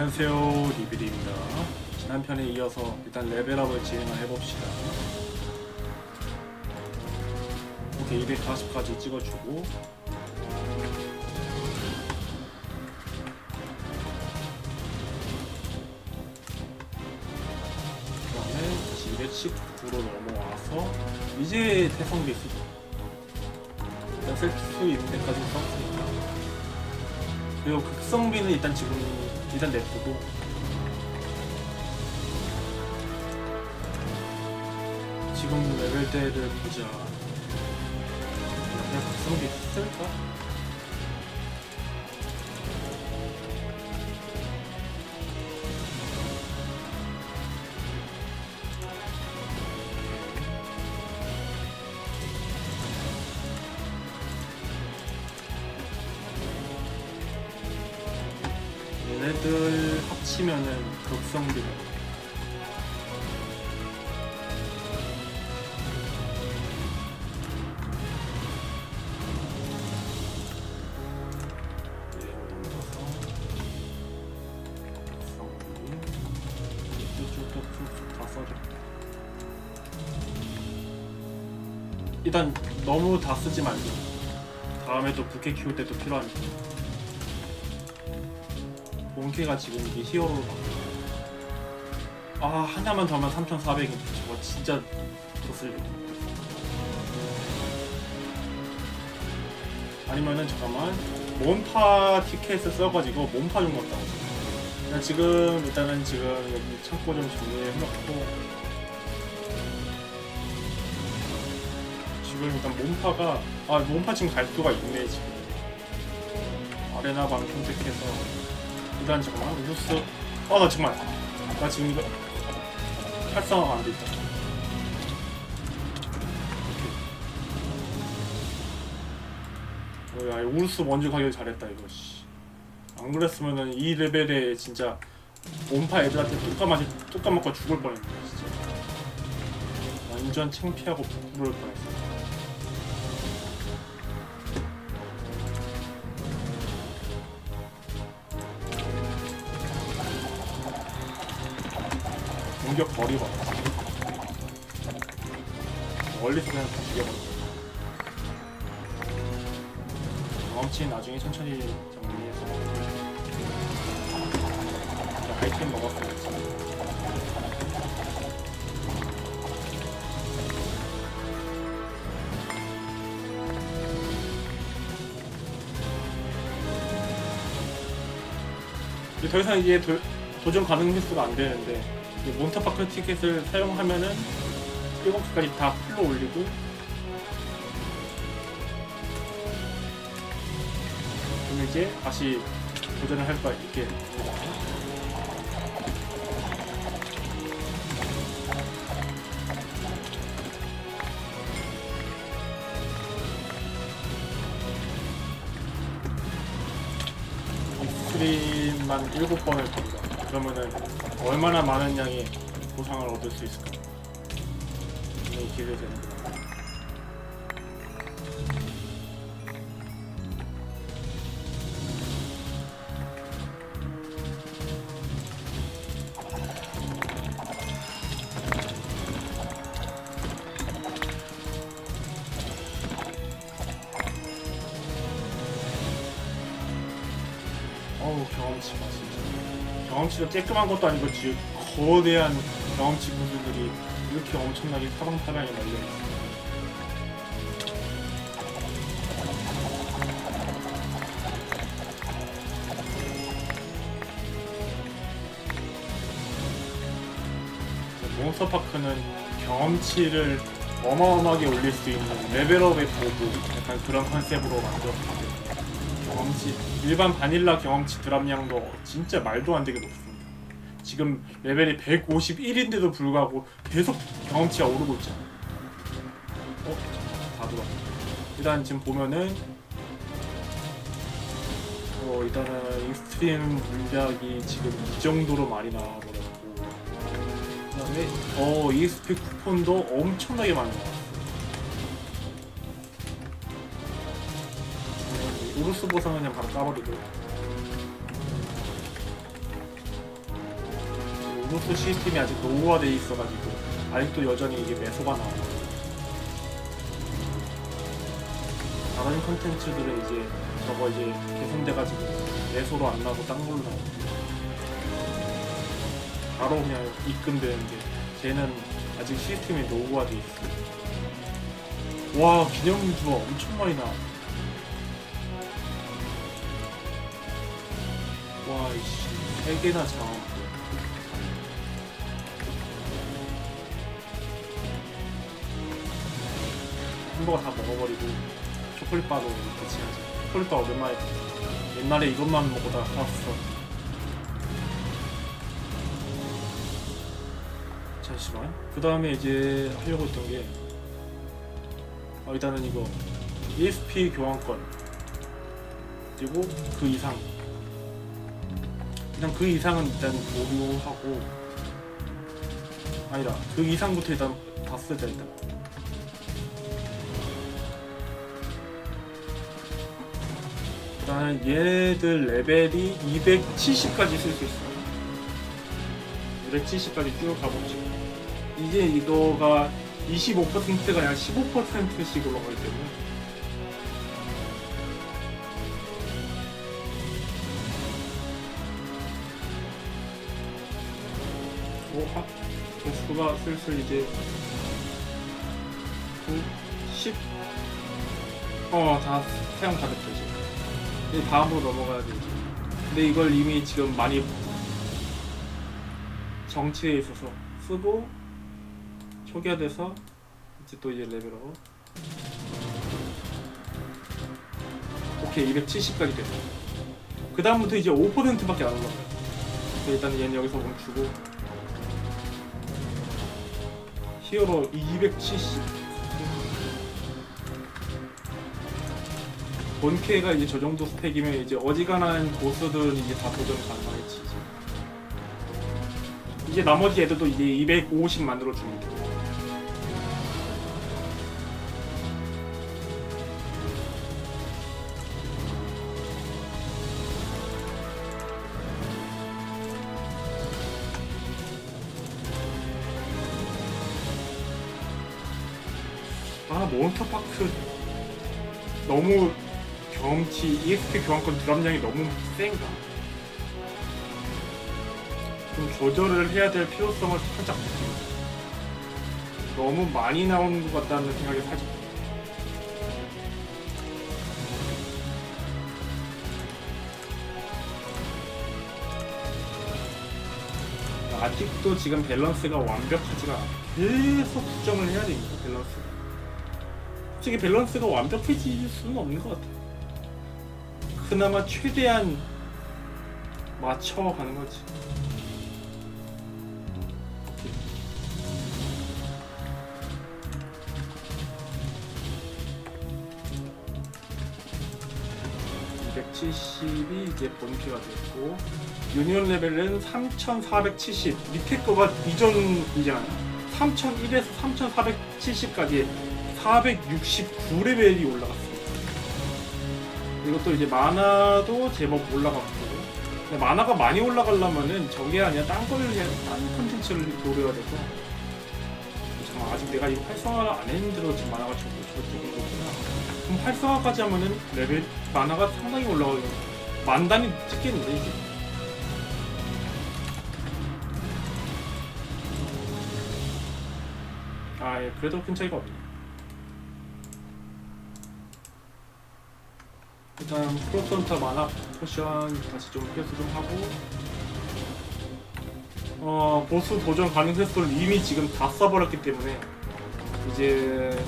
안녕하세요. 리비드입니다. 지난 편에 이어서 일단 레벨업을 진행을 해봅시다. 오케이 240까지 찍어주고. 그 다음에 다시 219로 넘어와서 이제 태성비 쓰죠 일단 셀프 데까지 썼으니까. 그리고 극성비는 일단 지금 일단 냅두고 지금 레벨대를 보자 그냥 극성비 쓸까? 얘네들 합치면은 써줘 일단 너무 다 쓰지 말고 다음에 또 부캐 키울 때도 필요하니까 본캐가 지금 이게 히어로로 바뀌어. 아 하나만 더 하면 3,400인 저거 진짜 더 쓸려. 아니면은 잠깐만 몬파 티켓을 써가지고 몬파 좀 갖다 오자. 그냥 지금 일단은 지금 여기 창고 좀 정리해놓고 지금 일단 몬파가 아 몬파 지금 갈 수가 있네 지금 아레나 방 선택해서 일단 잠깐만 우루스 어나 정말. 나 지금 이거 활성화가 안 돼 있다. 오케이. 어, 야 우루스 먼저 가길 잘했다 이거 씨. 안 그랬으면은 이 레벨에 진짜 온파 애들한테 뚜까 맞이 뚜까 맞고 죽을 뻔했네 진짜. 완전 창피하고 부끄러울 뻔했어 봐. 멀리서 그냥 다 죽여버려. 경험치 나중에 천천히 정리해서. 자, 아이템. 이제 더 이상 이게 도, 도전 가능 횟수가 안 되는데 이 몬스터파크 티켓을 사용하면은 7개까지 다 풀로 올리고 그럼 이제 다시 도전을 할수 있게. 익스트림만 7번을 본다. 그러면은 얼마나 많은 양의 보상을 얻을 수 있을까? 굉장히 기대되는 경험치가 쬐끔한 것도 아니고 지금 거대한 경험치 구슬들이 이렇게 엄청나게 사방팔방에 널려있어 몬스터파크는 경험치를 어마어마하게 올릴 수 있는 레벨업의 도구 약간 그런 컨셉으로 만들었거든요 경험치 일반 바닐라 경험치 드랍량도 진짜 말도 안 되게 높습니다. 지금 레벨이 151인데도 불구하고 계속 경험치가 오르고 있잖아. 어? 다 들어. 일단 지금 보면은 어 일단은 익스트림 물약이 지금 이 정도로 많이 나와버렸고 그다음에 어 ESP 쿠폰도 엄청나게 많이 나왔 우루스 보상은 그냥 바로 까버리고 보너스 시스템이 아직 노후화돼 있어가지고 아직도 여전히 이게 매소가 나와. 다른 컨텐츠들은 이제 저거 이제 개선돼가지고 매소로 안 나고 딴 걸로 나오고 바로 그냥 입금되는데 쟤는 아직 시스템이 노후화돼 있어. 와 기념주가 엄청 많이 나. 와 이씨 세 개나 장. 햄버거 다 먹어버리고 초콜릿바로 대체하지. 초콜릿바 오랜만에. 옛날에 이것만 먹고다가 살았어. 잠시만. 그 다음에 이제 하려고 했던 게 어, 일단은 이거 ESP 교환권 그리고 그 이상 일단 그 이상은 일단 보류하고. 아니다 그 이상부터 일단 다 쓰자 일단. 일단 얘들 레벨이 270까지 쓸 수 있어. 270까지 쭉 가보죠 이제 이거가 25%가 아니라 15%씩 올라가기 때문에 오, 하, 개수가 슬슬 이제 9, 10 어, 다 사용 다 됐죠 지금 이제 다음으로 넘어가야 되지 근데 이걸 이미 지금 많이 정치에 있어서 쓰고 초기화돼서 이제 또 이제 레벨업. 오케이 270까지 됐어 그 다음부터 이제 5%밖에 안 올라가요. 일단 얘는 여기서 멈추고 히어로 270 본캐가 이제 저 정도 스펙이면 이제 어지간한 보스들은 이제 다 도전 가능하겠지 이제. 이제 나머지 애들도 이제 250 만들어 주면 돼 아 몬스터파크 너무 경험치 EXP 교환권 드랍량이 너무 센가? 좀 조절을 해야 될 필요성을 살짝 느끼고 너무 많이 나오는 것 같다는 생각이 살짝. 아직도 지금 밸런스가 완벽하지가 않아. 계속 수정을 해야 됩니다 밸런스가 솔직히 밸런스가 완벽해질 수는 없는 것 같아. 그나마 최대한 맞춰가는 거지. 오케이. 270이 이제 본캐가 됐고 유니온 레벨은 3470 밑에 거가 이전 이잖아요 3001에서 3470까지 469레벨이 올라갔습니다. 이것도 이제 만화도 제법 올라갔고 근데 만화가 많이 올라가려면은 저게 아니라 딴걸 딴 컨텐츠를 노려야 돼서 잠깐 아직 내가 이거 활성화를 안 했는데도 지금 만화가 저거 저쪽인 거구나. 그럼 활성화까지 하면은 레벨 만화가 상당히 올라가요 만 단위 찍겠는데 이제 아 예, 그래도 큰 차이가 없네 일단 프로턴터 만화 포션 다시 좀 회수 좀 하고 어 보스 도전 가능 횟수를 이미 지금 다 써버렸기 때문에 이제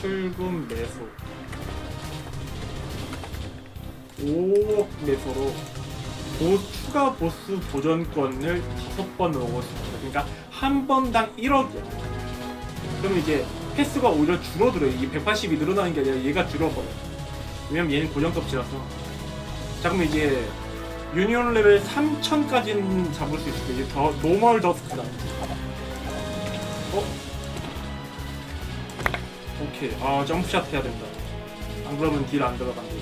출금 매수 5억 매수로 보, 추가 보스 도전권을 다섯 번 넣고 싶습니다. 그러니까 한 번당 1억이야. 그럼 이제 횟수가 오히려 줄어들어요. 이게 180이 늘어나는 게 아니라 얘가 줄어버려. 왜냐면 얘는 고정값이라서. 자, 그럼 이제 유니온 레벨 3000까지는 잡을 수 있을 이제 더 노멀 더스크다. 어? 오케이. 아, 점프샷 해야 된다. 안 그러면 딜 안 들어간대.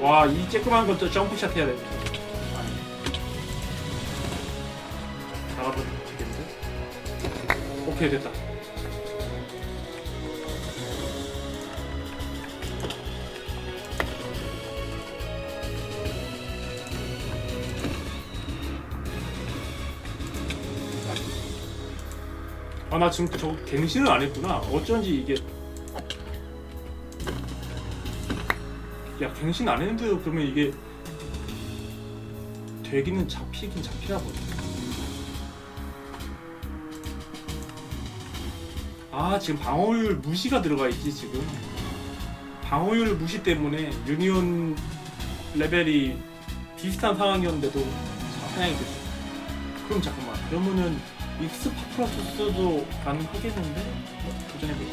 와, 이 쬐끄만 것도 점프샷 해야. 잘하면 되겠는데? 오케이, 됐다. 아, 나 지금 저 갱신을 안 했구나. 어쩐지 이게. 야, 갱신 안 했는데도 그러면 이게. 되기는 잡히긴 잡히나 보네. 아, 지금 방어율 무시가 들어가 있지, 지금. 방어율 무시 때문에 유니온 레벨이 비슷한 상황이었는데도 사냥이 됐어. 그럼 잠깐만. 그러면은 익스파프라투스도 가능하겠는데? 어, 도전해보자.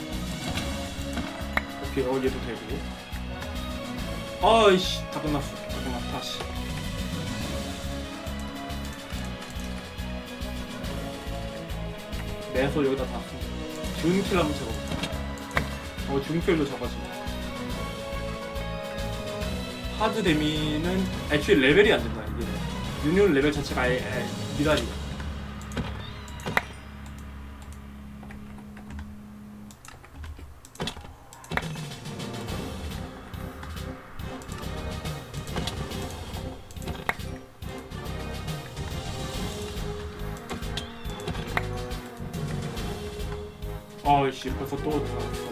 오케이, 어, 얘도 되고. 아이씨, 다 끝났어. 다 끝났다, 다시. 매서 여기다 다. 준킬 한번 잡아볼까? 어, 준킬도 잡아주고. 하드 데미는 애초에 레벨이 안 된다, 이게. 유니온 레벨 자체가 아예, 아예 미달이야. 벌써 또 들어갔어.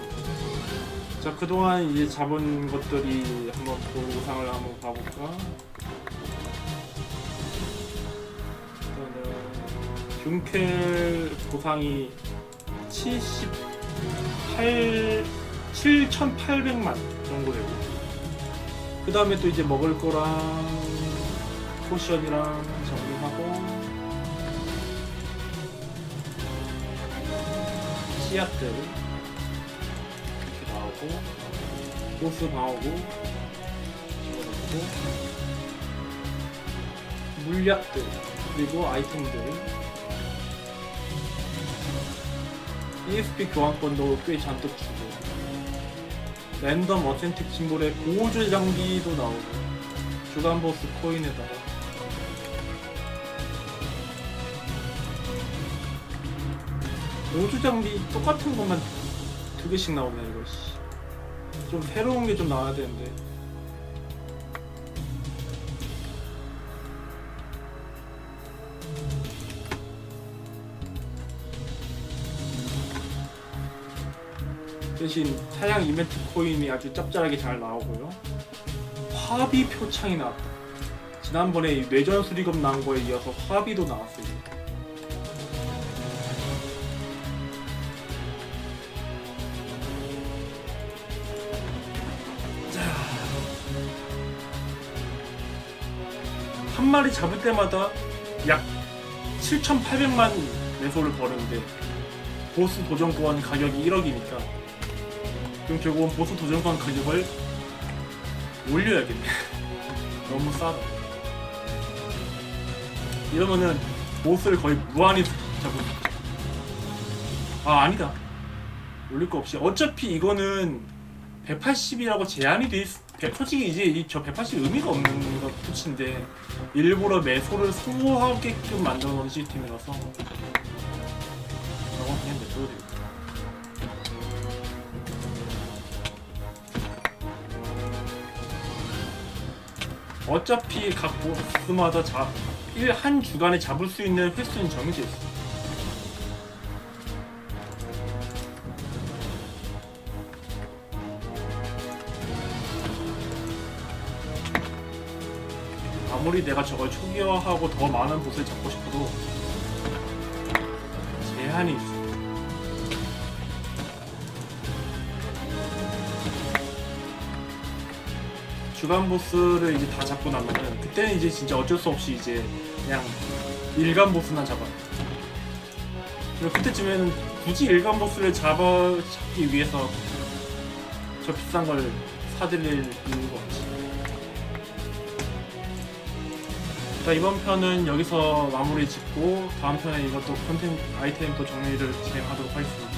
자 그동안 이제 잡은 것들이 한번 보상을 한번 봐볼까? 일단은 균켈 보상이 78 7,800만 정도 되고 그 다음에 또 이제 먹을 거랑 포션이랑 정리하고 씨앗들 나오고 보스 나오고 집어넣고 물약들 그리고 아이템들. ESP 교환권도 꽤 잔뜩 주고. 랜덤 어센틱 심볼의 고조 장비도 나오고 주간 보스 코인에다가. 우주 장비 똑같은 것만 두 개씩 나오네 이거 씨. 좀 새로운 게 좀 나와야 되는데. 대신 사양 이벤트 코인이 아주 짭짤하게 잘 나오고요. 화비 표창이 나왔다. 지난번에 이 뇌전 수리검 나온 거에 이어서 화비도 나왔어요 한 마리 잡을 때마다 약 7,800만 매소를 버는데 보스 도전권 가격이 1억이니까 그럼 결국은 보스 도전권 가격을 올려야겠네. 너무 싸다. 이러면은 보스를 거의 무한히 있죠 아 아니다. 올릴 거 없이. 어차피 이거는 180이라고 제한이 돼 있, 배- 솔직히 이제 이- 저180 의미가 없는 것 끝인데 일부러 매소를 소화하게끔 만들어 놓은 시스템이라서 저건 그냥 냅둬도 돼요. 어차피 각 보스마다 잡, 1, 한 주간에 잡을 수 있는 횟수는 정해져 있어 아무리 내가 저걸 초기화하고 더 많은 보스를 잡고 싶어도 제한이 있어. 주간 보스를 이제 다 잡고 나면은 그때는 이제 진짜 어쩔 수 없이 이제 그냥 일간 보스만 잡아. 그리고 그때쯤에는 굳이 일간 보스를 잡아 잡기 위해서 저 비싼 걸 사들일 이유가 없지. 자 이번 편은 여기서 마무리 짓고 다음 편에 이것도 컨텐츠 아이템 또 정리를 진행하도록 하겠습니다.